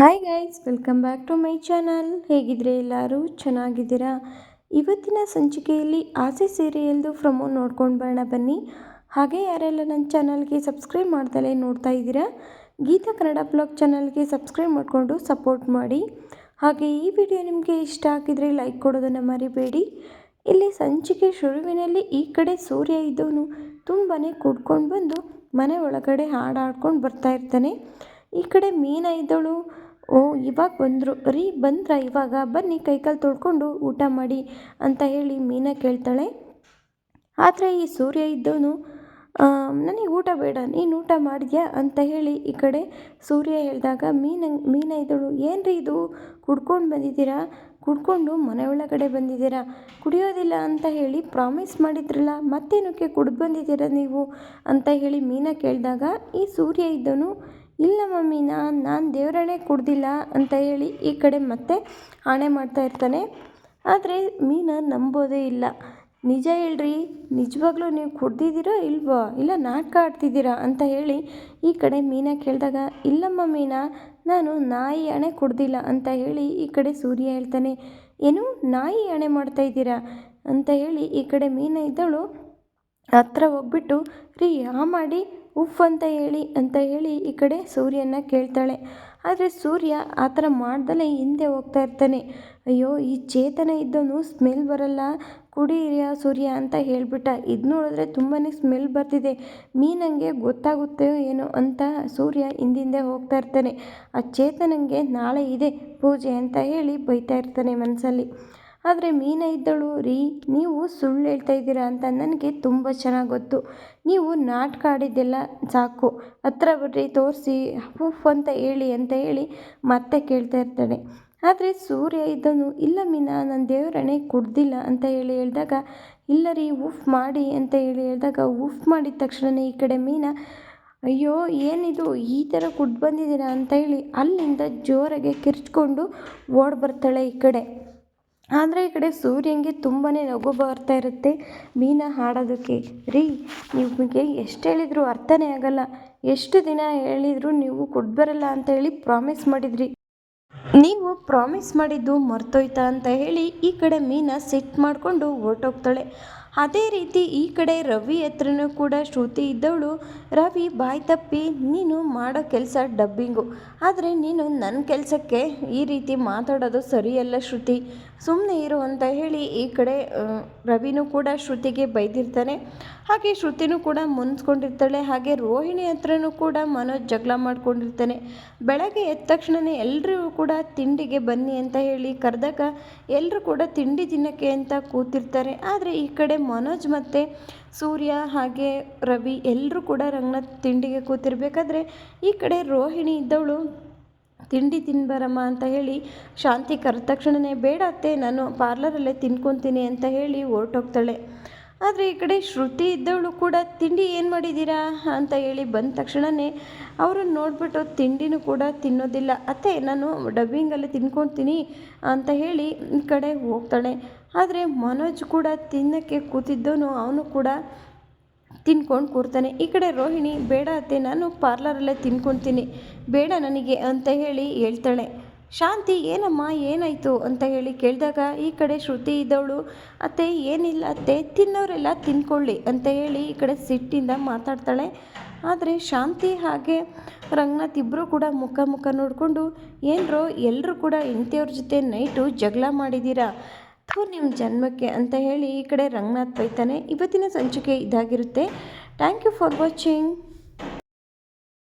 Hi guys welcome back to my channel ಹೇಗಿದ್ರೆ ಎಲ್ಲರೂ ಚೆನ್ನಾಗಿದ್ದೀರಾ? ಇವತ್ತಿನ ಸಂಚಿಕೆಯಲ್ಲಿ ಆಸೆ ಸೀರಿಯಲ್ದು ಫ್ರಮೋ ನೋಡ್ಕೊಂಡು ಬರೋಣ ಬನ್ನಿ. ಹಾಗೆ ಯಾರೆಲ್ಲ ನನ್ನ ಚಾನಲ್ಗೆ ಸಬ್ಸ್ಕ್ರೈಬ್ ಮಾಡ್ದಲೇ ನೋಡ್ತಾ ಇದ್ದೀರಾ, ಗೀತಾ ಕನ್ನಡ ಬ್ಲಾಗ್ ಚಾನಲ್ಗೆ ಸಬ್ಸ್ಕ್ರೈಬ್ ಮಾಡಿಕೊಂಡು ಸಪೋರ್ಟ್ ಮಾಡಿ. ಹಾಗೆ ಈ ವಿಡಿಯೋ ನಿಮಗೆ ಇಷ್ಟ ಆಗಿದರೆ ಲೈಕ್ ಕೊಡೋದನ್ನು ಮರಿಬೇಡಿ. ಇಲ್ಲಿ ಸಂಚಿಕೆ ಶುರುವಿನಲ್ಲಿ ಈ ಕಡೆ ಸೂರ್ಯ ಇದ್ದವನು ತುಂಬಾ ಕುಡ್ಕೊಂಡು ಬಂದು ಮನೆ ಒಳಗಡೆ ಹಾಡಾಡ್ಕೊಂಡು ಬರ್ತಾ ಇರ್ತಾನೆ. ಈ ಕಡೆ ಮೀನ ಇದ್ದವಳು ಓ, ಇವಾಗ ಬಂದರು, ರೀ, ಬಂದ್ರಾ ಇವಾಗ? ಬನ್ನಿ, ಕೈಕಾಲು ತೊಳ್ಕೊಂಡು ಊಟ ಮಾಡಿ ಅಂತ ಹೇಳಿ ಮೀನಾ ಕೇಳ್ತಾಳೆ. ಆದರೆ ಈ ಸೂರ್ಯ ಇದ್ದವನು ನನಗೆ ಊಟ ಬೇಡ, ನೀನು ಊಟ ಮಾಡಿದ್ಯಾ ಅಂತ ಹೇಳಿ ಈ ಕಡೆ ಸೂರ್ಯ ಹೇಳಿದಾಗ, ಮೀನ ಮೀನ ಇದ್ದಳು ಏನು ರೀ ಇದು? ಕುಡ್ಕೊಂಡು ಬಂದಿದ್ದೀರಾ? ಕುಡ್ಕೊಂಡು ಮನೆ ಒಳಗಡೆ ಬಂದಿದ್ದೀರಾ? ಕುಡಿಯೋದಿಲ್ಲ ಅಂತ ಹೇಳಿ ಪ್ರಾಮಿಸ್ ಮಾಡಿದ್ರಲ್ಲ, ಮತ್ತೇನಕ್ಕೆ ಕುಡ್ದು ಬಂದಿದ್ದೀರಾ ನೀವು? ಅಂತ ಹೇಳಿ ಮೀನ ಕೇಳಿದಾಗ, ಈ ಸೂರ್ಯ ಇದ್ದವನು ಇಲ್ಲ ಮಮ್ಮಿ, ನಾನು ನಾನು ದೇವರಣೆ ಕುಡ್ದಿಲ್ಲ ಅಂತ ಹೇಳಿ ಈ ಕಡೆ ಮತ್ತೆ ಆಣೆ ಮಾಡ್ತಾ ಇರ್ತಾನೆ. ಆದರೆ ಮೀನಾ ನಂಬೋದೇ ಇಲ್ಲ. ನಿಜ ಹೇಳ್ರಿ, ನಿಜವಾಗ್ಲೂ ನೀವು ಕುಡ್ದಿದ್ದೀರೋ ಇಲ್ವೋ? ಇಲ್ಲ ನಾಟಕ ಆಡ್ತಿದ್ದೀರಾ ಅಂತ ಹೇಳಿ ಈ ಕಡೆ ಮೀನ ಕೇಳಿದಾಗ ಇಲ್ಲಮ್ಮ ಮೀನಾ ನಾನು ನಾಯಿ ಅಣೆ ಕುಡ್ದಿಲ್ಲ ಅಂತ ಹೇಳಿ ಈ ಕಡೆ ಸೂರ್ಯ ಹೇಳ್ತಾನೆ. ಏನು, ನಾಯಿ ಅಣೆ ಮಾಡ್ತಾ ಇದ್ದೀರಾ ಅಂತ ಹೇಳಿ ಈ ಕಡೆ ಮೀನ ಇದ್ದಳು. ಹತ್ರ ಹೋಗ್ಬಿಟ್ಟು, ರೀ, ಯಾ ಮಾಡಿ ಉಫ್ ಅಂತ ಹೇಳಿ ಅಂತ ಹೇಳಿ ಈ ಕಡೆ ಸೂರ್ಯನ ಕೇಳ್ತಾಳೆ. ಆದರೆ ಸೂರ್ಯ ಆ ಥರ ಮಾಡ್ದಲೇ ಹಿಂದೆ ಹೋಗ್ತಾ ಇರ್ತಾನೆ. ಅಯ್ಯೋ, ಈ ಚೇತನ ಇದ್ದವನು ಸ್ಮೆಲ್ ಬರಲ್ಲ ಕುಡಿಯ ಸೂರ್ಯ ಅಂತ ಹೇಳಿಬಿಟ್ಟ. ಇದು ನೋಡಿದ್ರೆ ತುಂಬಾ ಸ್ಮೆಲ್ ಬರ್ತಿದೆ. ಮೀನಂಗೆ ಗೊತ್ತಾಗುತ್ತೋ ಏನೋ ಅಂತ ಸೂರ್ಯ ಹಿಂದಿಂದೆ ಹೋಗ್ತಾ ಇರ್ತಾನೆ. ಆ ಚೇತನಂಗೆ ನಾಳೆ ಇದೆ, ಪೂಜೆ ಅಂತ ಹೇಳಿ ಬೈತಾ ಇರ್ತಾನೆ ಮನಸ್ಸಲ್ಲಿ ಆದರೆ ಮೀನ ಇದ್ದಳು, ರೀ, ನೀವು ಸುಳ್ಳು ಹೇಳ್ತಾ ಇದ್ದೀರಾ ಅಂತ ನನಗೆ ತುಂಬ ಚೆನ್ನಾಗಿ ಗೊತ್ತು. ನೀವು ನಾಟಕ ಆಡಿದ್ದೆಲ್ಲ ಸಾಕು. ಹತ್ರ ಬರ್ರಿ ತೋರಿಸಿ, ಹುಫ್ ಅಂತ ಹೇಳಿ ಅಂತ ಹೇಳಿ ಮತ್ತೆ ಕೇಳ್ತಾ ಇರ್ತಾನೆ ಆದರೆ ಸೂರ್ಯ ಇದ್ದನು, ಇಲ್ಲ ಮೀನಾ ನನ್ನ ದೇವರಣೆ ಕುಡ್ದಿಲ್ಲ ಅಂತ ಹೇಳಿ ಹೇಳಿದಾಗ, ಇಲ್ಲ ರೀ ಉಫ್ ಮಾಡಿ ಅಂತ ಹೇಳಿ ಹೇಳಿದಾಗ ಉಫ್ ಮಾಡಿದ ತಕ್ಷಣವೇ ಈ ಕಡೆ ಮೀನಾ, ಅಯ್ಯೋ, ಏನಿದು, ಈ ಥರ ಕುಡ್ದು ಬಂದಿದ್ದೀರಾ ಅಂತ ಹೇಳಿ ಅಲ್ಲಿಂದ ಜೋರಾಗೆ ಕಿರ್ಚ್ಕೊಂಡು ಓಡಿ ಬರ್ತಾಳೆ ಈ ಕಡೆ. ಆದರೆ ಈ ಕಡೆ ಸೂರ್ಯನಿಗೆ ತುಂಬಾ ನಗು ಬರ್ತಾ ಇರುತ್ತೆ. ಮೀನ ಹಾಡೋದಕ್ಕೆ. ರೀ, ನಿಮಗೆ ಎಷ್ಟು ಹೇಳಿದ್ರು ಅರ್ಥನೇ ಆಗಲ್ಲ. ಎಷ್ಟು ದಿನ ಹೇಳಿದ್ರು ನೀವು ಕೊಟ್ಟು ಅಂತ ಹೇಳಿ ಪ್ರಾಮಿಸ್ ಮಾಡಿದ್ರಿ. ನೀವು ಪ್ರಾಮಿಸ್ ಮಾಡಿದ್ದು ಮರ್ತೋಯ್ತಾ ಅಂತ ಹೇಳಿ ಈ ಕಡೆ ಮೀನ ಸಿಟ್ ಮಾಡಿಕೊಂಡು ಹೊರಟೋಗ್ತಾಳೆ. ಅದೇ ರೀತಿ ಈ ಕಡೆ ರವಿ ಹತ್ರನೂ ಕೂಡ ಶ್ರುತಿ ಇದ್ದವಳು, ರವಿ, ಬಾಯ್ ತಪ್ಪಿ, ನೀನು ಮಾಡೋ ಕೆಲಸ ಡಬ್ಬಿಂಗು. ಆದರೆ ನೀನು ನನ್ನ ಕೆಲಸಕ್ಕೆ ಈ ರೀತಿ ಮಾತಾಡೋದು ಸರಿಯಲ್ಲ ಶ್ರುತಿ. ಸುಮ್ಮನೆ ಇರು ಅಂತ ಹೇಳಿ ಈ ಕಡೆ ರವಿನೂ ಕೂಡ ಶ್ರುತಿಗೆ ಬೈದಿರ್ತಾನೆ. ಹಾಗೆ ಶ್ರುತಿನೂ ಕೂಡ ಮುನ್ಸ್ಕೊಂಡಿರ್ತಾಳೆ. ಹಾಗೆ ರೋಹಿಣಿ ಹತ್ರನೂ ಕೂಡ ಮನೋಜ್ ಜಗಳ ಮಾಡ್ಕೊಂಡಿರ್ತಾನೆ. ಬೆಳಗ್ಗೆ ಎದ್ದ ತಕ್ಷಣನೇ ಎಲ್ಲರೂ ಕೂಡ ತಿಂಡಿಗೆ ಬನ್ನಿ ಅಂತ ಹೇಳಿ ಕರೆದಾಗ ಎಲ್ಲರೂ ಕೂಡ ತಿಂಡಿ ತಿನ್ನೋಕ್ಕೆ ಅಂತ ಕೂತಿರ್ತಾರೆ. ಆದರೆ ಈ ಕಡೆ ಮನೋಜ್ ಮತ್ತು ಸೂರ್ಯ ಹಾಗೆ ರವಿ ಎಲ್ಲರೂ ಕೂಡ ರಂಗನಾಥ್ ತಿಂಡಿಗೆ ಕೂತಿರ್ಬೇಕಾದ್ರೆ ಈ ಕಡೆ ರೋಹಿಣಿ ಇದ್ದವಳು, ತಿಂಡಿ ತಿನ್ಬರಮ್ಮ ಅಂತ ಹೇಳಿ ಶಾಂತಿ ಕರೆದ ತಕ್ಷಣವೇ ಬೇಡ ಅತ್ತೆ, ನಾನು ಪಾರ್ಲರಲ್ಲೇ ತಿನ್ಕೊತೀನಿ ಅಂತ ಹೇಳಿ ಹೊರಟೋಗ್ತಾಳೆ ಆದರೆ ಈ ಕಡೆ ಶ್ರುತಿ ಇದ್ದವಳು ಕೂಡ ತಿಂಡಿ ಏನು ಮಾಡಿದ್ದೀರಾ ಅಂತ ಹೇಳಿ ಬಂದ ತಕ್ಷಣವೇ ಅವರನ್ನು ನೋಡಿಬಿಟ್ಟು ತಿಂಡಿನೂ ಕೂಡ ತಿನ್ನೋದಿಲ್ಲ. ಅತ್ತೆ, ನಾನು ಡಬ್ಬಿಂಗಲ್ಲಿ ತಿನ್ಕೊತೀನಿ ಅಂತ ಹೇಳಿ ಈ ಕಡೆ ಹೋಗ್ತಾಳೆ. ಆದರೆ ಮನೋಜ್ ಕೂಡ ತಿನ್ನೋಕ್ಕೆ ಕೂತಿದ್ದವನು, ಅವನು ಕೂಡ ತಿನ್ಕೊಂಡು ಕೂರ್ತಾನೆ. ಈ ಕಡೆ ರೋಹಿಣಿ, ಬೇಡ ಅತ್ತೆ, ನಾನು ಪಾರ್ಲರಲ್ಲೇ ತಿನ್ಕೊತೀನಿ. ಬೇಡ ನನಗೆ ಅಂತ ಹೇಳಿ ಹೇಳ್ತಾಳೆ. ಶಾಂತಿ, ಏನಮ್ಮ, ಏನಾಯಿತು? ಅಂತ ಹೇಳಿ ಕೇಳಿದಾಗ, ಈ ಕಡೆ ಶ್ರುತಿ ಇದ್ದವಳು. ಅತ್ತೆ, ಏನಿಲ್ಲ ಅತ್ತೆ, ತಿನ್ನೋರೆಲ್ಲ ತಿನ್ಕೊಳ್ಳಿ. ಅಂತ ಹೇಳಿ ಈ ಕಡೆ ಸಿಟ್ಟಿಂದ ಮಾತಾಡ್ತಾಳೆ. ಆದರೆ ಶಾಂತಿ ಹಾಗೆ ರಂಗನಾಥ್ ಇಬ್ಬರು ಕೂಡ ಮುಖ ಮುಖ ನೋಡಿಕೊಂಡು, ಏನರೋ ಎಲ್ಲರೂ ಕೂಡ ಹೆಂಡತಿಯವ್ರ ಜೊತೆ ನೈಟು ಜಗಳ ಮಾಡಿದ್ದೀರಾ ಥೂ ನಿಮ್ಮ ಜನ್ಮಕ್ಕೆ. ಅಂತ ಹೇಳಿ ಈ ಕಡೆ ರಂಗನಾಥ್ ಬೈತಾನೆ. ಇವತ್ತಿನ ಸಂಚಿಕೆ ಇದಾಗಿರುತ್ತೆ. Thank you for watching.